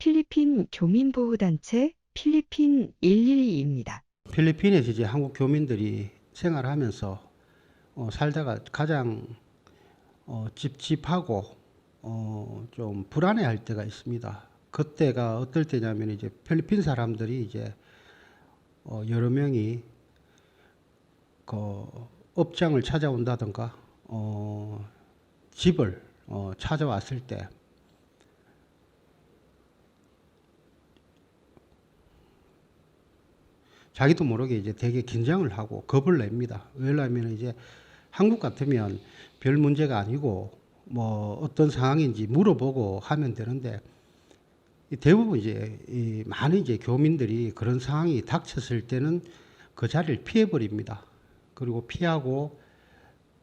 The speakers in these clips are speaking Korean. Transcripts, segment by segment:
필리핀 교민보호단체 필리핀 112입니다. 필리핀에서 이제 한국 교민들이 생활하면서 어, 살다가 가장 어, 찝찝하고 어, 좀 불안해할 때가 있습니다. 그때가 어떨 때냐면 이제 필리핀 사람들이 이제 어, 여러 명이 그 업장을 찾아온다든가 어, 집을 어, 찾아왔을 때 자기도 모르게 이제 되게 긴장을 하고 겁을 냅니다. 왜냐하면 이제 한국 같으면 별 문제가 아니고 뭐 어떤 상황인지 물어보고 하면 되는데 이 대부분 이제 이 많은 이제 교민들이 그런 상황이 닥쳤을 때는 그 자리를 피해 버립니다. 그리고 피하고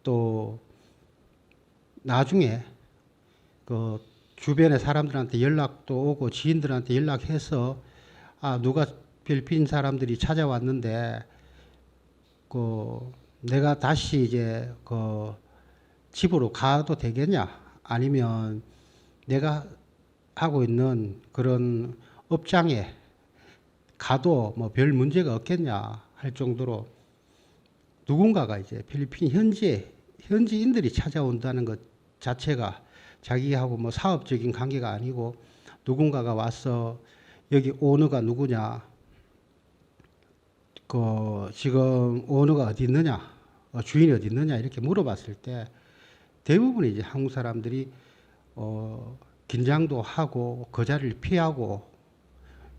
또 나중에 그 주변의 사람들한테 연락도 오고 지인들한테 연락해서 아 누가 필리핀 사람들이 찾아왔는데 그 내가 다시 이제 그 집으로 가도 되겠냐? 아니면 내가 하고 있는 그런 업장에 가도 뭐 별 문제가 없겠냐 할 정도로 누군가가 이제 필리핀 현지 현지인들이 찾아온다는 것 자체가 자기하고 뭐 사업적인 관계가 아니고 누군가가 와서 여기 오너가 누구냐 그 지금 오너가 어디 있느냐, 어, 주인이 어디 있느냐 이렇게 물어봤을 때 대부분 이제 한국 사람들이 어, 긴장도 하고 그 자리를 피하고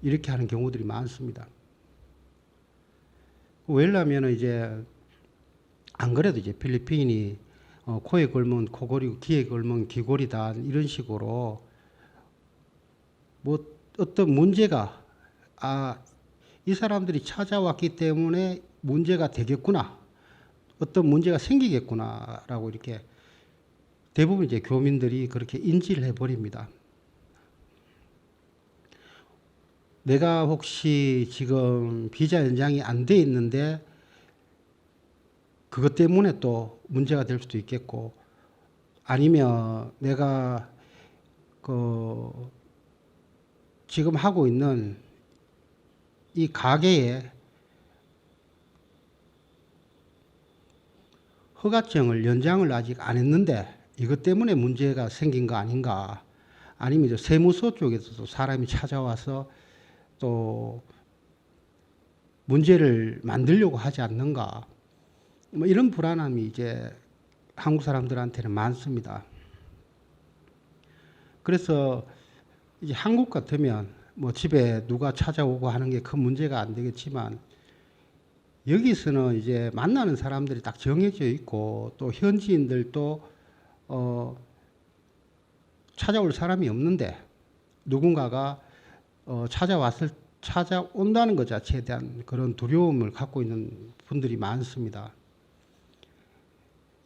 이렇게 하는 경우들이 많습니다. 왜냐하면 이제 안 그래도 이제 필리핀이 어, 코에 걸면 코골이고 귀에 걸면 귀골이다 이런 식으로 뭐 어떤 문제가 아 이 사람들이 찾아왔기 때문에 문제가 되겠구나. 어떤 문제가 생기겠구나라고 이렇게 대부분 이제 교민들이 그렇게 인지를 해버립니다. 내가 혹시 지금 비자 연장이 안 돼 있는데 그것 때문에 또 문제가 될 수도 있겠고 아니면 내가 그 지금 하고 있는 이 가게에 허가증을 연장을 아직 안 했는데 이것 때문에 문제가 생긴 거 아닌가 아니면 이제 세무서 쪽에서도 사람이 찾아와서 또 문제를 만들려고 하지 않는가 뭐 이런 불안함이 이제 한국 사람들한테는 많습니다. 그래서 이제 한국 같으면 뭐 집에 누가 찾아오고 하는 게 큰 문제가 안 되겠지만 여기서는 이제 만나는 사람들이 딱 정해져 있고 또 현지인들도 어 찾아올 사람이 없는데 누군가가 어 찾아왔을 찾아온다는 것 자체에 대한 그런 두려움을 갖고 있는 분들이 많습니다.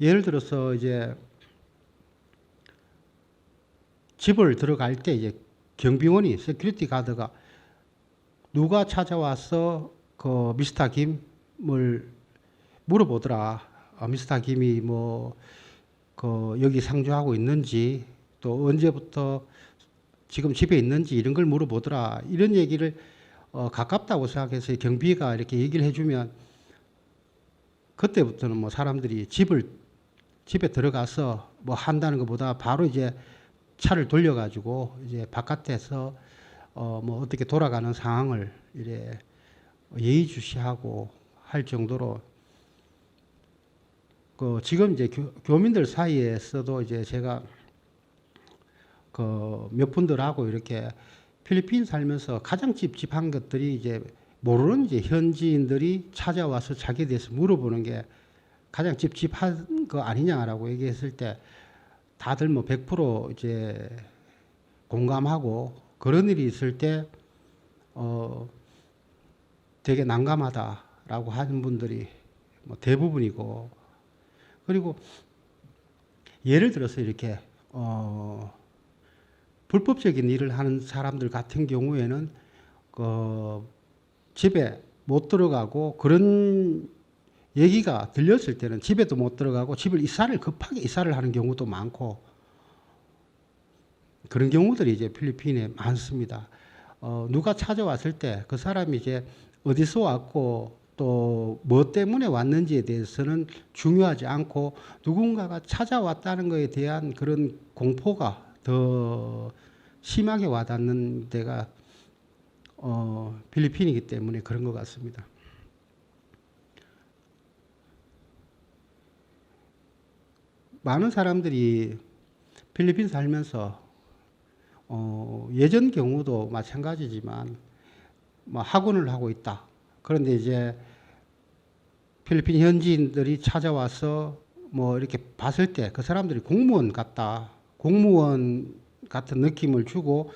예를 들어서 이제 집을 들어갈 때 이제 경비원이 세큐리티 가드가 누가 찾아와서 그 미스터 김을 물어보더라. 아, 미스터 김이 뭐 그 여기 상주하고 있는지 또 언제부터 지금 집에 있는지 이런 걸 물어보더라. 이런 얘기를 어, 가깝다고 생각해서 경비가 이렇게 얘기를 해주면 그때부터는 뭐 사람들이 집을 집에 들어가서 뭐 한다는 것보다 바로 이제 차를 돌려가지고 이제 바깥에서 어 뭐 어떻게 돌아가는 상황을 이래 예의주시하고 할 정도로 그 지금 이제 교, 교민들 사이에서도 이제 제가 그 몇 분들하고 이렇게 필리핀 살면서 가장 찝찝한 것들이 이제 모르는 이제 현지인들이 찾아와서 자기에 대해서 물어보는 게 가장 찝찝한 거 아니냐라고 얘기했을 때 다들 뭐 100% 이제 공감하고 그런 일이 있을 때 어, 되게 난감하다라고 하는 분들이 뭐 대부분이고. 그리고 예를 들어서 이렇게 어, 불법적인 일을 하는 사람들 같은 경우에는 그 집에 못 들어가고 그런 얘기가 들렸을 때는 집에도 못 들어가고 집을 이사를 급하게 이사를 하는 경우도 많고 그런 경우들이 이제 필리핀에 많습니다. 어, 누가 찾아왔을 때 그 사람이 이제 어디서 왔고 또 뭐 때문에 왔는지에 대해서는 중요하지 않고 누군가가 찾아왔다는 것에 대한 그런 공포가 더 심하게 와닿는 데가 어, 필리핀이기 때문에 그런 것 같습니다. 많은 사람들이 필리핀 살면서 어, 예전 경우도 마찬가지지만 뭐 학원을 하고 있다. 그런데 이제 필리핀 현지인들이 찾아와서 뭐 이렇게 봤을 때 그 사람들이 공무원 같다. 공무원 같은 느낌을 주고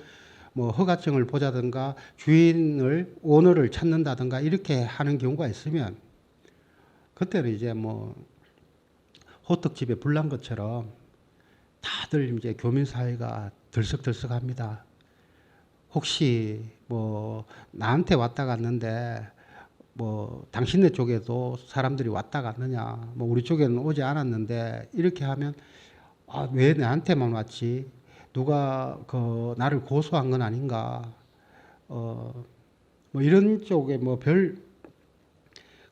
뭐 허가증을 보자든가 주인을 오너를 찾는다든가 이렇게 하는 경우가 있으면 그때는 이제 뭐 호떡집에 불난 것처럼 다들 이제 교민 사회가 들썩들썩합니다. 혹시 뭐 나한테 왔다 갔는데 뭐 당신네 쪽에도 사람들이 왔다 갔느냐? 뭐 우리 쪽에는 오지 않았는데 이렇게 하면 아, 왜 나한테만 왔지? 누가 그 나를 고소한 건 아닌가? 어, 뭐 이런 쪽에 뭐 별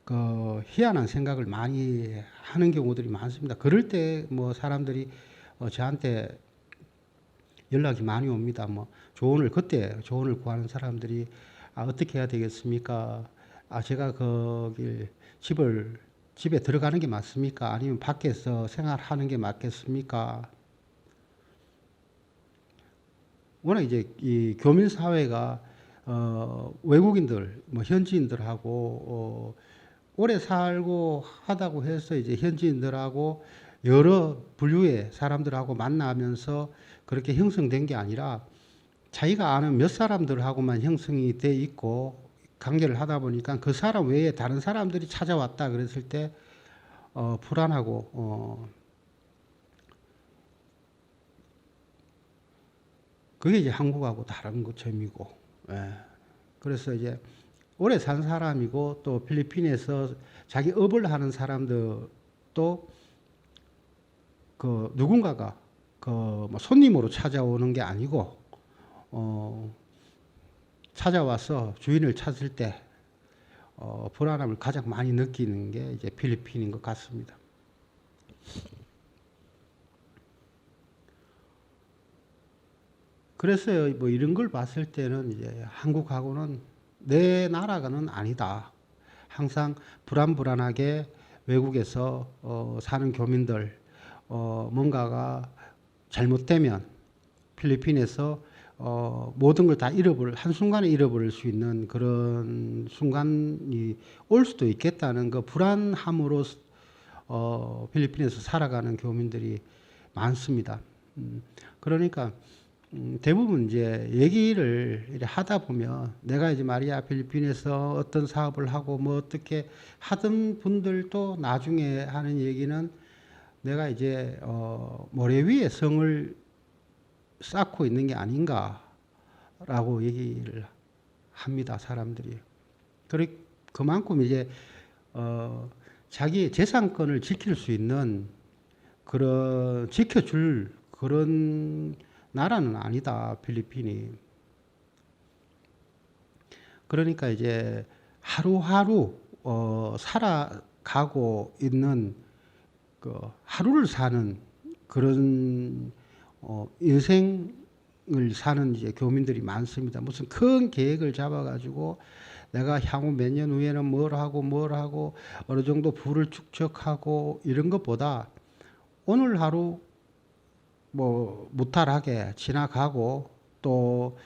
그 희한한 생각을 많이 하는 경우들이 많습니다. 그럴 때 뭐 사람들이 어, 저한테 연락이 많이 옵니다. 뭐 조언을 그때 조언을 구하는 사람들이 아, 어떻게 해야 되겠습니까? 아, 제가 거기 집을 집에 들어가는 게 맞습니까? 아니면 밖에서 생활하는 게 맞겠습니까? 워낙 이제 이 교민 사회가 어, 외국인들, 뭐 현지인들하고 어, 오래 살고 하다고 해서 이제 현지인들하고 여러 분류의 사람들하고 만나면서 그렇게 형성된 게 아니라 자기가 아는 몇 사람들하고만 형성이 돼 있고 관계를 하다 보니까 그 사람 외에 다른 사람들이 찾아왔다 그랬을 때 어, 불안하고 어, 그게 이제 한국하고 다른 것 점이고 예. 그래서 이제 오래 산 사람이고 또 필리핀에서 자기 업을 하는 사람들도 그 누군가가 그 뭐 손님으로 찾아오는 게 아니고 어 찾아와서 주인을 찾을 때 어, 불안함을 가장 많이 느끼는 게 이제 필리핀인 것 같습니다. 그래서 뭐 이런 걸 봤을 때는 이제 한국하고는 내 나라가는 아니다. 항상 불안불안하게 외국에서 어, 사는 교민들 어, 뭔가가 잘못되면 필리핀에서 어, 모든 걸 다 잃어버릴 한순간에 잃어버릴 수 있는 그런 순간이 올 수도 있겠다는 그 불안함으로 어, 필리핀에서 살아가는 교민들이 많습니다. 음, 그러니까 음, 대부분 이제 얘기를 하다 보면 내가 이제 말이야 필리핀에서 어떤 사업을 하고 뭐 어떻게 하던 분들도 나중에 하는 얘기는 내가 이제 어, 모래 위에 성을 쌓고 있는 게 아닌가라고 얘기를 합니다 사람들이. 그래 그만큼 이제 어, 자기의 재산권을 지킬 수 있는 그런 지켜줄 그런 나라는 아니다 필리핀이. 그러니까 이제 하루하루 어, 살아가고 있는 그 하루를 사는 그런 어, 인생을 사는 이제 교민들이 많습니다. 무슨 큰 계획을 잡아가지고 내가 향후 몇 년 후에는 뭘 하고 뭘 하고 어느 정도 부를 축적하고 이런 것보다 오늘 하루 뭐 무탈하게 지나가고 또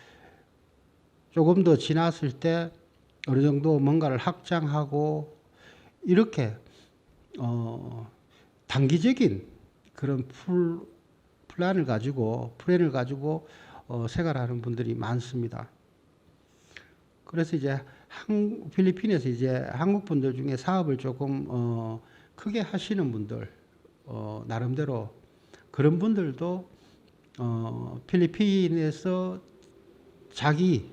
조금 더 지났을 때 어느 정도 뭔가를 확장하고 이렇게 어 단기적인 그런 풀 플랜을 가지고 플랜을 가지고 어 생활하는 분들이 많습니다. 그래서 이제 한, 필리핀에서 이제 한국 분들 중에 사업을 조금 어 크게 하시는 분들 어 나름대로 그런 분들도 어, 필리핀에서 자기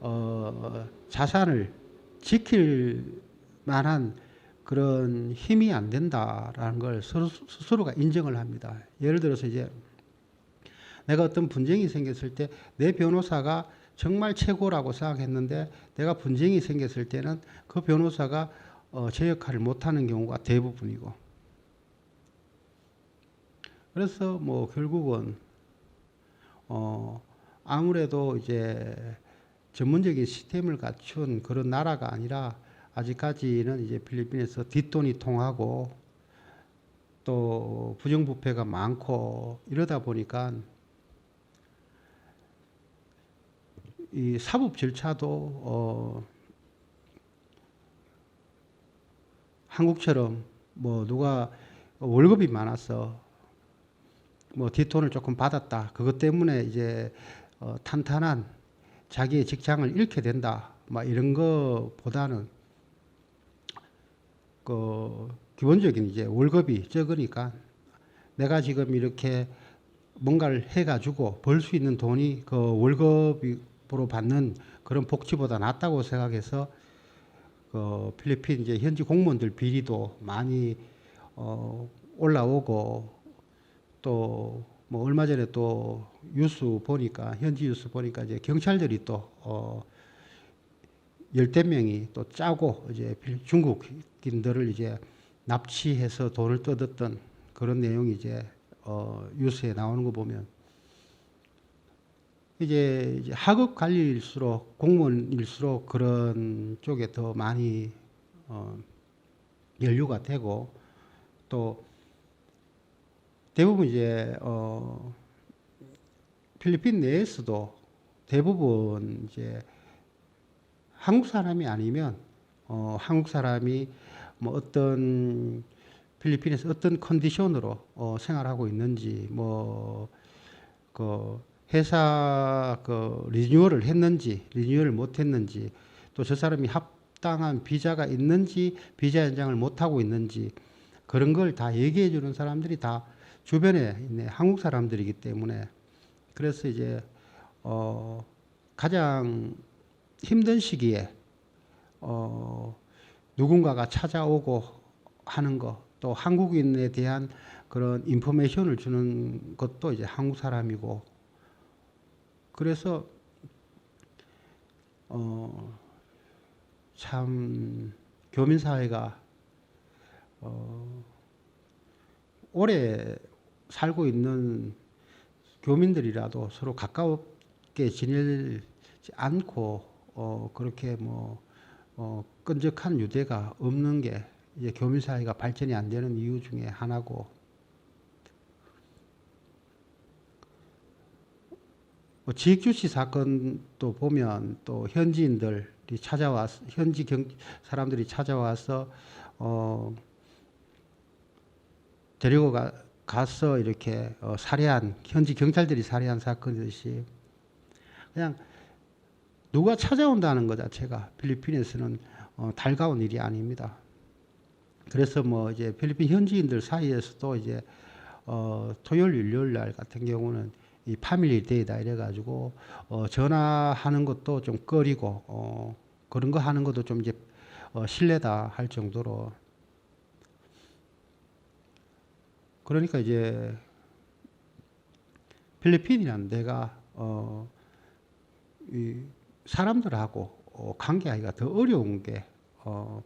어, 자산을 지킬 만한 그런 힘이 안 된다라는 걸 스스로, 스스로가 인정을 합니다. 예를 들어서 이제 내가 어떤 분쟁이 생겼을 때 내 변호사가 정말 최고라고 생각했는데 내가 분쟁이 생겼을 때는 그 변호사가 어, 제 역할을 못하는 경우가 대부분이고 그래서 뭐 결국은 어, 아무래도 이제 전문적인 시스템을 갖춘 그런 나라가 아니라 아직까지는 이제 필리핀에서 뒷돈이 통하고 또 부정부패가 많고 이러다 보니까 이 사법 절차도 어 한국처럼 뭐 누가 월급이 많아서 뭐 뒷돈을 조금 받았다. 그것 때문에 이제 어 탄탄한 자기의 직장을 잃게 된다. 막 이런 거보다는 그 기본적인 이제 월급이 적으니까 내가 지금 이렇게 뭔가를 해가지고 벌 수 있는 돈이 그 월급으로 받는 그런 복지보다 낫다고 생각해서 그 필리핀 이제 현지 공무원들 비리도 많이 어 올라오고 또 뭐 얼마 전에 또 뉴스 보니까 현지 뉴스 보니까 이제 경찰들이 또 어 열댓 명이 또 짜고 이제 필- 중국인들을 이제 납치해서 돈을 뜯었던 그런 내용이 이제 어 뉴스에 나오는 거 보면 이제, 이제 학업 관리일수록 공무원일수록 그런 쪽에 더 많이 어 연류가 되고 또 대부분 이제 어 필리핀 내에서도 대부분 이제 한국 사람이 아니면 어 한국 사람이 뭐 어떤 필리핀에서 어떤 컨디션으로 어 생활하고 있는지 뭐그 회사 그 리뉴얼을 했는지 리뉴얼을 못 했는지 또 저 사람이 합당한 비자가 있는지 비자 연장을 못 하고 있는지 그런 걸 다 얘기해 주는 사람들이 다 주변에 있는 한국 사람들이기 때문에 그래서 이제 어 가장 힘든 시기에 어 누군가가 찾아오고 하는 거 또 한국인에 대한 그런 인포메이션을 주는 것도 이제 한국 사람이고. 그래서 어 참 교민 사회가 어 오래 살고 있는 교민들이라도 서로 가까웠게 지내지 않고 어 그렇게 뭐 어 끈적한 유대가 없는 게 이제 교민 사회가 발전이 안 되는 이유 중에 하나고. 뭐 지익주시 사건도 보면 또 현지인들이 찾아와서 현지 경 사람들이 찾아와서 어 데리고 가, 가서 이렇게 어 살해한 현지 경찰들이 살해한 사건이듯이 그냥 누가 찾아온다는 것 자체가 필리핀에서는 어 달가운 일이 아닙니다. 그래서 뭐 이제 필리핀 현지인들 사이에서도 이제 어 토요일 일요일 날 같은 경우는 이 파밀리 데이다 이래 가지고 어 전화하는 것도 좀 꺼리고 어 그런 거 하는 것도 좀 이제 어 실례다 할 정도로 그러니까 이제 필리핀이라는 데가 어 이 사람들하고 어 관계하기가 더 어려운 게 어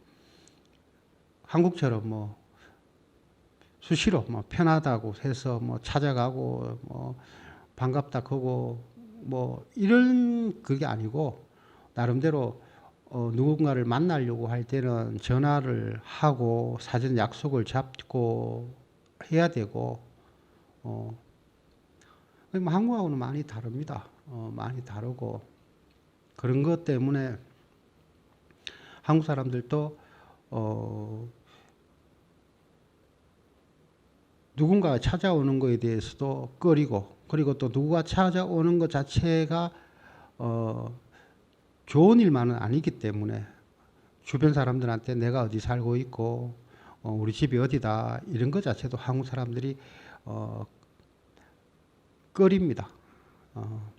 한국처럼 뭐 수시로 뭐 편하다고 해서 뭐 찾아가고 뭐 반갑다 그거 뭐 이런 그게 아니고 나름대로 어 누군가를 만나려고 할 때는 전화를 하고 사전 약속을 잡고 해야 되고 어뭐 한국하고는 많이 다릅니다. 어 많이 다르고 그런 것 때문에 한국 사람들도 어 누군가 찾아오는 것에 대해서도 꺼리고 그리고 또 누가 찾아오는 것 자체가 어 좋은 일만은 아니기 때문에 주변 사람들한테 내가 어디 살고 있고 어 우리 집이 어디다 이런 것 자체도 한국 사람들이 어 꺼립니다. 어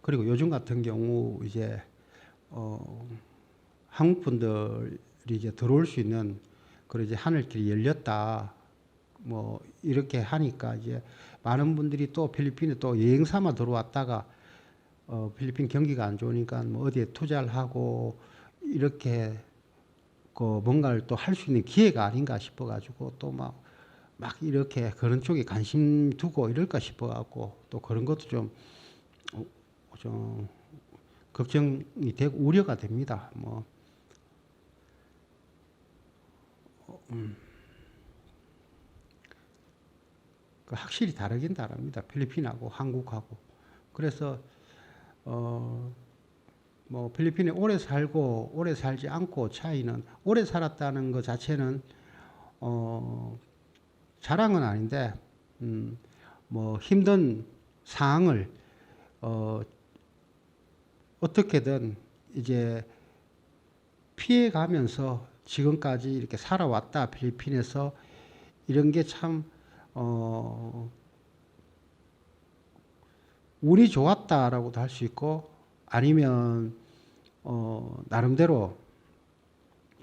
그리고 요즘 같은 경우 이제 어 한국 분들이 이제 들어올 수 있는 그런 이제 하늘길이 열렸다. 뭐 이렇게 하니까 이제 많은 분들이 또 필리핀에 또 여행 삼아 들어왔다가 어, 필리핀 경기가 안 좋으니까 뭐 어디에 투자를 하고 이렇게 그 뭔가를 또 할 수 있는 기회가 아닌가 싶어 가지고 또 막 막 이렇게 그런 쪽에 관심 두고 이럴까 싶어 갖고 또 그런 것도 좀, 어, 좀 걱정이 되고 우려가 됩니다. 뭐그 확실히 다르긴 다릅니다. 필리핀하고 한국하고. 그래서 어, 뭐 필리핀에 오래 살고 오래 살지 않고 차이는 오래 살았다는 것 자체는 어, 자랑은 아닌데 음, 뭐 힘든 상황을 어, 어떻게든 이제 피해 가면서 지금까지 이렇게 살아왔다 필리핀에서. 이런 게참 어, 운이 좋았다라고도 할 수 있고 아니면 어, 나름대로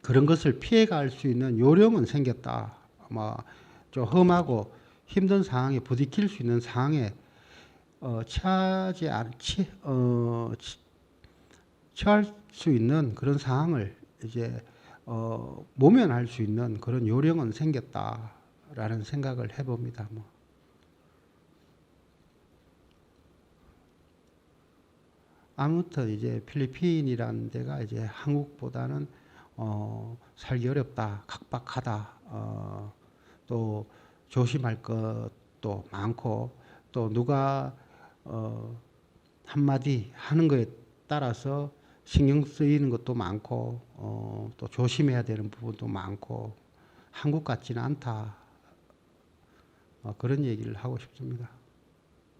그런 것을 피해갈 수 있는 요령은 생겼다. 아마 좀 험하고 힘든 상황에 부딪힐 수 있는 상황에 어, 처하지 않지 어, 치- 처할 수 있는 그런 상황을 이제 어, 모면할 수 있는 그런 요령은 생겼다라는 생각을 해봅니다. 뭐. 아무튼 이제 필리핀이라는 데가 이제 한국보다는 어, 살기 어렵다, 각박하다, 어, 또 조심할 것도 많고 또 누가 어, 한마디 하는 거에 따라서 신경 쓰이는 것도 많고 어, 또 조심해야 되는 부분도 많고 한국 같지는 않다 어, 그런 얘기를 하고 싶습니다.